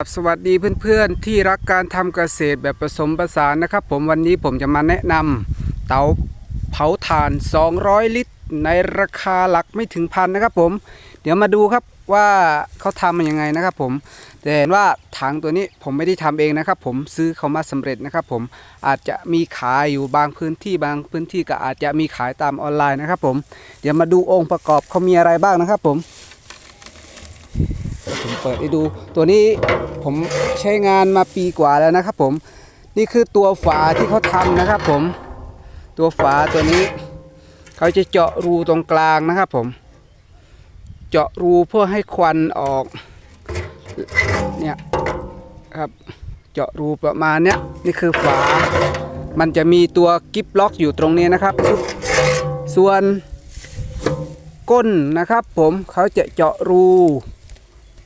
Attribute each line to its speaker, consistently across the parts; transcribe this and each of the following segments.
Speaker 1: ครับสวัสดีเพื่อนๆที่รักการทำเกษตรแบบผสมผสานนะครับ ผมวันนี้ผมจะมาแนะนำเตาเผาถ่าน 200 ลิตร ในราคาหลักไม่ถึงพันนะครับผม เดี๋ยวมาดูครับว่าเขาทำมันยังไงนะครับผม แต่เห็นว่าถังตัวนี้ผมไม่ได้ทำเองนะครับ ผมซื้อเขามาสำเร็จนะครับ ผมอาจจะมีขายอยู่บางพื้นที่บางพื้นที่ก็อาจจะมีขายตามออนไลน์นะครับ ผมเดี๋ยวมาดูองค์ประกอบเขามีอะไรบ้างนะครับ ผม เปิดให้ดู ตัวนี้ผมใช้งานมาปีกว่าแล้วนะครับ ผมนี่คือตัวฝาที่เขาทำนะครับ ผม ตัวฝาตัวนี้ เขาจะเจาะรูตรงกลางนะครับ ผม เจาะรูเพื่อให้ควันออกเนี่ยครับเจาะรูประมาณเนี้ยนี่คือฝา มันจะมีตัวกิฟล็อกอยู่ตรงนี้นะครับ ส่วนก้นนะครับ ผมเขาจะเจาะรู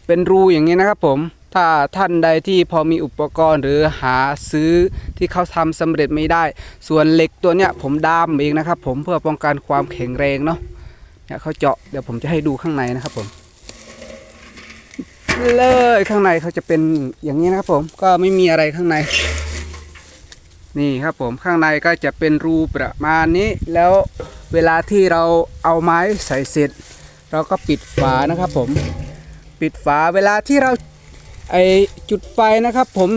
Speaker 1: เป็นรูอย่างนี้นะครับผมถ้าท่านใดที่พอมีอุปกรณ์หรือหาซื้อที่เขาทำสำเร็จไม่ได้ ส่วนเหล็กตัวเนี้ยผมดามเองนะครับ ผมเพื่อป้องกันความแข็งแรงเนาะเนี่ยเขาเจาะเดี๋ยวผมจะให้ดูข้างในนะครับผมเลยข้างในเขาจะเป็นอย่างนี้นะครับผมก็ไม่มีอะไรข้างใน นี่ครับผมข้างในก็จะเป็นรูประมาณนี้ แล้วเวลาที่เราเอาไม้ใส่เสร็จ เราก็ปิดฝานะครับผม ปิดฝาเวลาที่เราไอจุดไฟนะครับ ผม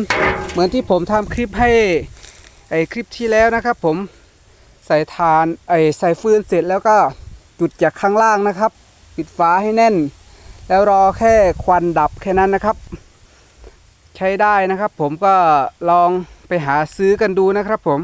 Speaker 1: เหมือนที่ผมทำคลิปให้ไอคลิปที่แล้วนะครับ ผมใส่ทานไอใส่ฟืนเสร็จแล้วก็จุดจากข้างล่างนะครับ ปิดฝาให้แน่น แล้วรอแค่ควันดับแค่นั้นนะครับ ใช้ได้นะครับ ผมก็ลองไปหาซื้อกันดูนะครับ ผม